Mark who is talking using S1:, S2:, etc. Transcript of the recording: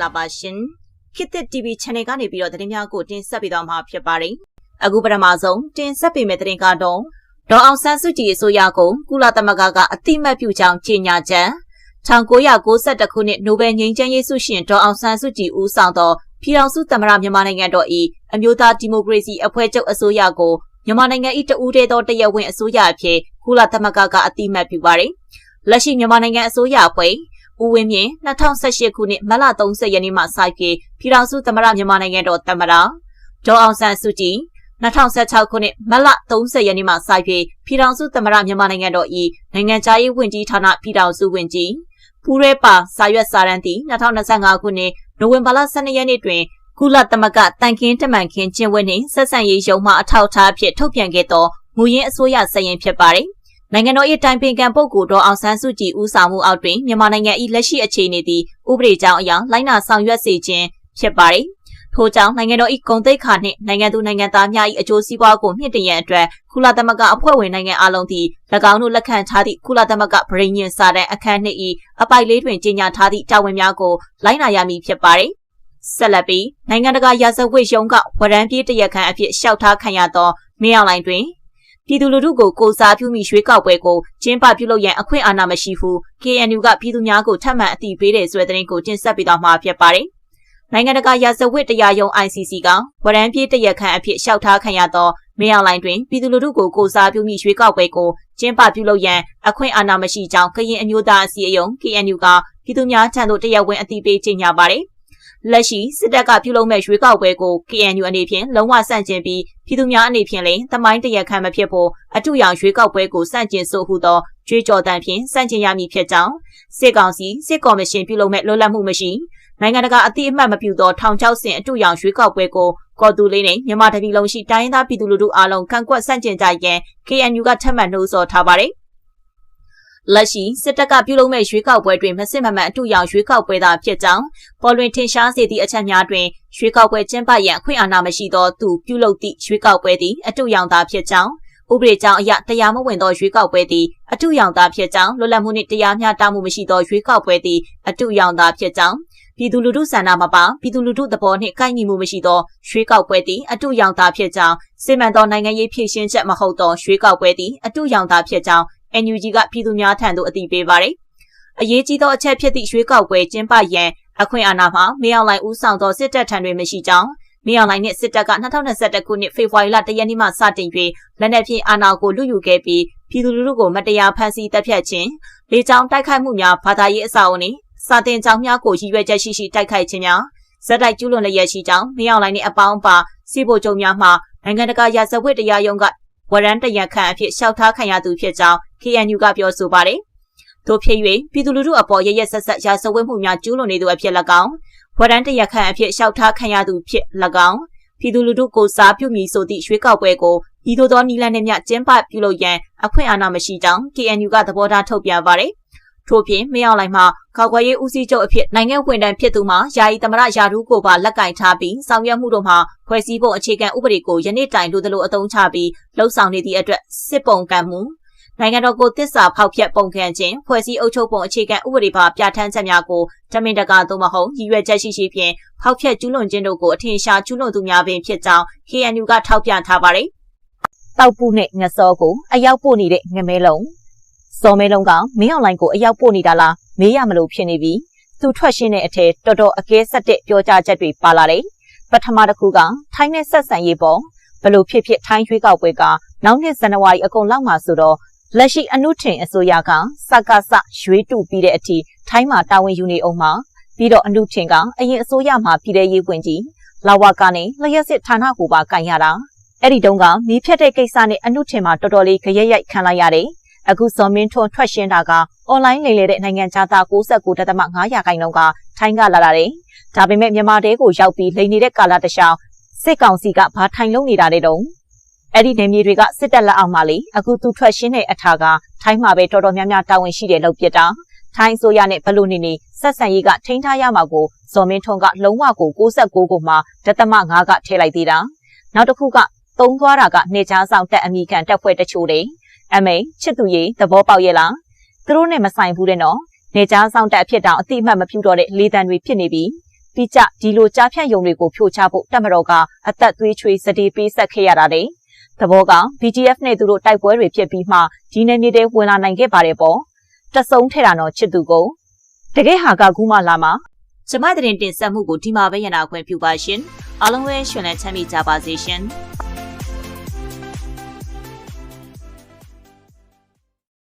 S1: ္ဂလာပါရှင်ခေတ်သစ် TV Channel ကနေပြီးတော့သတင်းများကိုတင်ဆက်ပေးသွားမှာဖြစ်ပါတယ်အခုပထမဆုံးတင်ဆက်ပေးမယ့်သတင်းကတော့ဒေါ်အောင်ဆန်းစုကြည်အစိုးရကိုကုလသမဂ္ဂကအတိမတ်ပြုကြောင်းကြေညာချက်1992ခုနှစ်နိုဘယ်ငြိမ်းချမ်းရေးဆုရှင်ဒေါ်အောင်ဆန်းစုကြည်ဦးဆောင်သောပြည်ထောင်စုသမ္မတမြန်မာနိုင်ငံတော်၏အမျိုးသားဒီမိုကရေစီအဖွဲ့ချုပ်အစိုးရကိုမြန်မာနိုင်ငံ၏တဦးတည်းသောတရားဝင်အစိုးရအဖြစ်ကုလသမဂ္ဂကအတိမတ်ပြုပါတယ်လက်ရှိမြန်မာနိုင်ငံအစိုးရအဖွဲ့ ဦးဝင်းမြင့်2018ခုနှစ်မတ်လ30ရက်နေ့မှစပြီးပြည်ထောင်စုသမ္မတမြန်မာနိုင်ငံတော်သမ္မတဒေါ်အောင်ဆန်းစုကြည်2016ခုနှစ်မတ်လ30ရက်နေ့မှစပြီးပြည်ထောင်စုသမ္မတမြန်မာနိုင်ငံတော်၏နိုင်ငံခြားရေးဝန်ကြီးဌာနပြည်ထောင်စုဝန်ကြီးဖူးရဲပါစာရွက်စာတမ်းသည်2025ခုနှစ်နိုဝင်ဘာလ12ရက်နေ့တွင်ကုလသမဂ္ဂတန်ခင်းတမန်ခင်းကျင်းဝတ်နှင့်ဆက်ဆံရေးရုံးမှအထောက်အထားအဖြစ်ထုတ်ပြန်ခဲ့သောမူရင်းအစိုးရစည်ရင်ဖြစ်ပါသည် နိုင်ငံတော်၏တိုင်ပင်ခံပုဂ္ဂိုလ်တော်အောင်ဆန်းစုကြည်ဦးဆောင်မှုအောက်တွင်မြန်မာနိုင်ငံ၏လက်ရှိအခြေအနေသည်ဥပဒေကြောင်းအရလိုင်းနာဆောင်ရွက်စေခြင်းဖြစ်ပါသည်ထို့ကြောင့်နိုင်ငံတော်၏ဂုဏ်သိက္ခာနှင့်နိုင်ငံသူနိုင်ငံသားများ၏အကျိုးစီးပွားကိုမြင့်တင်ရန်အတွက်ကုလသမဂ္ဂအဖွဲ့ဝင်နိုင်ငံအလုံးသည်၎င်းတို့လက်ခံထားသည့်ကုလသမဂ္ဂဗြိညင်စာတမ်းအခန်းနှစ်၏အပိုက်လေးတွင်ကြေညာထားသည့်တာဝန်များကိုလိုက်နာရမည်ဖြစ်ပါသည်ဆက်လက်ပြီးနိုင်ငံတကာရာဇဝတ်ရုံးကဝရမ်းပြေးတရက်ခန့်အဖြစ်ရှောက်ထားခံရသောမင်းအောင်လိုင်တွင် ပြည်သူလူထုကိုကိုစားပြုမိရွေးကောက်ပွဲကိုကျင်းပပြုလုပ်ရန်အခွင့်အာဏာမရှိဘူး KNU ကပြည်သူများကိုထပ်မံအသိပေးတဲ့ဆိုတဲ့သတင်းကိုတင်ဆက်ပေးသွားမှာဖြစ်ပါတယ်။နိုင်ငံတကာရာဇဝတ်တရားရုံး ICC ကဝရမ်းပြေးတရက်ခန့်အဖြစ်ရှောက်ထားခံရသောမင်းအောင်လိုင်တွင်ပြည်သူလူထုကိုကိုစားပြုမိရွေးကောက်ပွဲကိုကျင်းပပြုလုပ်ရန်အခွင့်အာဏာမရှိကြောင်းကရင်အမျိုးသားအစည်းအရုံး KNU ကပြည်သူများထံသို့တရားဝင်အသိပေးကြေညာပါတယ်။ လက်ရှိစစ်တပ်ကပြုလုပ်မဲ့ရွေးကောက်ပွဲကို KNU အနေဖြင့်လုံးဝဆန့်ကျင်ပြီးပြည်သူများအနေဖြင့်လည်းသမိုင်းတရက်ခံမဖြစ်ဖို့အတူရောင်ရွေးကောက်ပွဲကိုဆန့်ကျင်ဆိုဟုသောကြွေးကြော်တမ်းဖြင့်ဆန့်ကျင်ရမည်ဖြစ်ကြောင်းစစ်ကောင်စီစစ်ကော်မရှင်ပြုလုပ်မဲ့လွတ်လပ်မှုမရှိနိုင်ငံတကာအသိအမှတ်မပြုသောထောင်ချောက်ဆင်အတူရောင်ရွေးကောက်ပွဲကိုကော်တူလေးနဲ့မြန်မာတပြည်လုံးရှိတိုင်းရင်းသားပြည်သူလူထုအားလုံးကန့်ကွက်ဆန့်ကျင်ကြရန် KNU ကထပ်မံနှိုးဆော်ထားပါတယ် လက်ရှိစစ်တပ်ကပြုလုပ်မဲ့ရွေးကောက်ပွဲတွင်မစစ်မမှန်အတူရောင်ရွေးကောက်ပွဲသာဖြစ်ကြောင်းပေါ်လွင်ထင်ရှားစေသည့်အချက်များတွင်ရွေးကောက်ပွဲကျင်းပရန်အခွင့်အာဏာမရှိသောသူပြုလုပ်သည့်ရွေးကောက်ပွဲသည်အတူရောင်သာဖြစ်ကြောင်းဥပဒေကြောင်းအရတရားမဝင်သောရွေးကောက်ပွဲသည်အတူရောင်သာဖြစ်ကြောင်းလွတ်လပ်မှုနှင့်တရားမျှတမှုမရှိသောရွေးကောက်ပွဲသည်အတူရောင်သာဖြစ်ကြောင်းပြည်သူလူထုဆန္ဒမပါပြည်သူလူထုသဘောနှင့်ကိုက်ညီမှုမရှိသောရွေးကောက်ပွဲသည်အတူရောင်သာဖြစ်ကြောင်းစစ်မှန်သောနိုင်ငံရေးဖြည့်ရှင်းချက်မဟုတ်သောရွေးကောက်ပွဲသည်အတူရောင်သာဖြစ်ကြောင်း NUG ကပြည်သူများထံသို့အသိပေးပါတယ်။အရေးကြီးသောအချက်ဖြစ်သည့်ရွေးကောက်ပွဲကျင်းပရန်အခွင့်အာဏာမှာမင်းအောင်လှိုင်ဦးဆောင်သောစစ်တပ်ထံတွင်မရှိကြောင်းမင်းအောင်လှိုင်နှင့်စစ်တပ်က2021ခုနှစ်ဖေဖော်ဝါရီလ1ရက်နေ့မှစတင်၍လက်နက်ဖြင့်အာဏာကိုလူယူခဲ့ပြီးပြည်သူလူထုကိုမတရားဖမ်းဆီးတပ်ဖြတ်ခြင်းလေကြောင်းတိုက်ခိုက်မှုများဘာသာရေးအဆောက်အအုံနှင့်စာတင်ကြောင်းများကိုရည်ရွယ်ချက်ရှိရှိတိုက်ခိုက်ခြင်းများဇက်တိုက်ကျူးလွန်လျက်ရှိကြောင်းမင်းအောင်လှိုင်နှင့်အပေါင်းပါစီဗိုလ်ချုပ်များမှနိုင်ငံတကာရာဇဝတ်တရားရုံးက ဝရန်တရခန့်အဖြစ်ရှောက်ထားခံရသူဖြစ်ကြောင်း KNU ကပြောဆိုပါတယ်။ထို့ဖြစ်၍ပြည်သူလူထုအပေါ်ရရဆက်ဆက်ရာဇဝတ်မှုများကျူးလွန်နေသူအဖြစ်၎င်းဝရန်တရခန့်အဖြစ်ရှောက်ထားခံရသူဖြစ်၎င်းပြည်သူလူထုကိုစားပြုမည်ဆိုသည့်ရွေးကောက်ပွဲကိုဤသို့သောနီလန်နှင့်မြကျင်းပပြုလုပ်ရန်အခွင့်အာဏာမရှိကြောင်း KNU ကသဘောထားထုတ်ပြန်ပါတယ်။ ထို့ပြင်မင်းအောင်လှိုင်မှခောက်ခွဲရေးဦးစီးချုပ်အဖြစ်နိုင်ငံဝန်ထမ်းဖြစ်သူမှယာယီသမရယာဒူးကိုပါလက်ကင်ထားပြီးဆောင်ရွက်မှုတို့မှာဖွဲ့စည်းပုံအခြေခံဥပဒေကိုယနေ့တိုင်လိုသလိုအသုံးချပြီးလှုပ်ဆောင်နေသည့်အတွက်စစ်ပုံကံမှုနိုင်ငံတော်ကိုတစ္ဆာဖောက်ဖျက်ပုံခံခြင်းဖွဲ့စည်းအုပ်ချုပ်ပုံအခြေခံဥပဒေပါပြဋ္ဌာန်းချက်များကိုတမင်တကာသို့မဟုတ်ရည်ရွယ်ချက်ရှိရှိဖြင့်ဖောက်ဖျက်ကျူးလွန်ခြင်းတို့ကိုအထင်ရှားကျူးလွန်သူများပင်ဖြစ်ကြောင်း KNU ကထောက်ပြထားပါတယ်။တောက်ပုနဲ့ငစောကိုအရောက်ပို့နေတဲ့ငမဲလုံး စော်မဲလုံးကမင်းအွန်လိုင်းကိုအရောက်ပို့နေတာလားမေးရမလို့ဖြစ်နေပြီသူထွက်ရှင်းတဲ့အထက်တော်တော်အကဲဆက်တဲ့ပြောကြားချက်တွေပါလာတယ်ပထမတစ်ခုကထိုင်းနဲ့ဆက်ဆံရေးပေါ်ဘလို့ဖြစ်ဖြစ်ထိုင်းရွေးကောက်ပွဲကနောက်နှစ်ဇန်နဝါရီအကုန်လောက်မှာဆိုတော့လက်ရှိအနုထင်အစိုးရကစကားစရွေးတူပြီးတဲ့အထိထိုင်းမှာတာဝန်ယူနေအောင်မှာပြီးတော့အနုထင်ကအရင်အစိုးရမှာပြည်ထရေးဝင်ကြီးလာဝကနေလျှက်စစ်ဌာနကိုပါကန်ရတာအဲ့ဒီတုန်းကမီးဖြတ်တဲ့ကိစ္စနဲ့အနုထင်မှာတော်တော်လေးခရက်ရိုက်ခံလိုက်ရတယ် အခုဇော်မင်းထွန်းထွက်ရှင်းတာကအွန်လိုင်းလိမ်လည်တဲ့နိုင်ငံခြားသား69.5ရာခိုင်နှုန်းကထိုင်းကလာတာတယ်။ဒါပေမဲ့မြန်မာတဲကိုရောက်ပြီးလိမ်နေတဲ့ကာလတခြားစစ်ကောင်စီကဘာထိုင်လုံးနေတာတဲ့တုံးအဲ့ဒီနေမြေတွေကစစ်တပ်လက်အောက်မှာလေအခုသူထွက်ရှင်းတဲ့အထာကထိုင်းမှာပဲတော်တော်များများတာဝန်ရှိတယ်လို့ပြတာထိုင်းဆိုရနဲ့ဘလို့နေနေဆက်ဆံရေးကထိန်းထားရမှာကိုဇော်မင်းထွန်းကလုံးဝကို69ကိုမှဒသမ9ကထည့်လိုက်သေးတာနောက်တစ်ခုကသုံးသွားတာကနေချားဆောင်တက်အမိခံတက်ဖွဲ့တချို့တယ် အမေချစ်သူရေသဘောပေါက်ရဲ့လားသူတို့နဲ့မဆိုင်ဘူးတဲ့နော်နေချားဆောင်တက်ဖြစ်တောင်အတိအမှတ်မပြုတော့တဲ့လေတံတွေဖြစ်နေပြီပြီးကြဒီလိုကြားဖြန့်ယုံတွေကိုဖြိုချဖို့တက်မတော်ကအသက်သွေးချွေးစတေးပေးဆက်ခဲ့ရတာလေသဘောက BGF နဲ့သူတို့တိုက်ပွဲတွေဖြစ်ပြီးမှဒီနယ်မြေတွေဝင်လာနိုင်ခဲ့ပါတယ်ပေါ့တဆုံထဲတာတော့ချစ်သူကိုတကယ်ဟာကကူးမလာမှာကျမတဲ့တင်ဆက်မှုကိုဒီမှာပဲရနာခွင့်ပြုပါရှင်အားလုံးပဲရှင်လန်းချမ်းမြေ့ကြပါစေရှင်